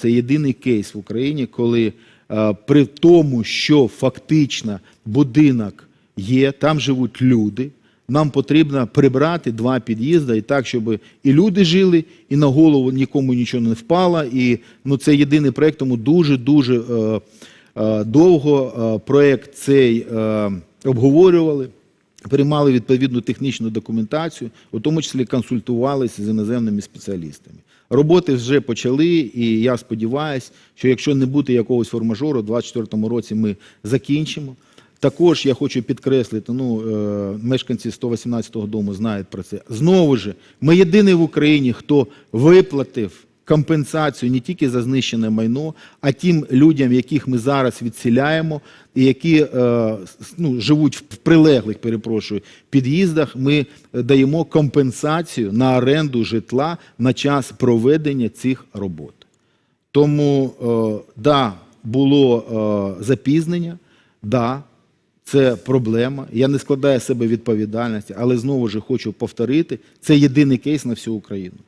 Це єдиний кейс в Україні, коли е, при тому, що фактично будинок є, там живуть люди. Нам потрібно прибрати два під'їзди і так, щоб і люди жили, і на голову нікому нічого не впало. І ну, це єдиний проєкт, тому дуже-дуже е, е, довго е, проєкт цей е, обговорювали, приймали відповідну технічну документацію, у тому числі консультувалися з іноземними спеціалістами. Роботи вже почали, і я сподіваюся, що якщо не буде якогось формажору, у 2024 році ми закінчимо. Також я хочу підкреслити, ну, е, мешканці 118-го дому знають про це. Знову ж, ми єдиний в Україні, хто виплатив компенсацію не тільки за знищене майно, а тим людям, яких ми зараз відселяємо, і які е, ну, живуть в прилеглих, перепрошую, під'їздах, ми даємо компенсацію на оренду житла на час проведення цих робот. Тому, е, да, було е, запізнення, да, це проблема. Я не складаю себе відповідальності, але знову ж хочу повторити, це єдиний кейс на всю Україну.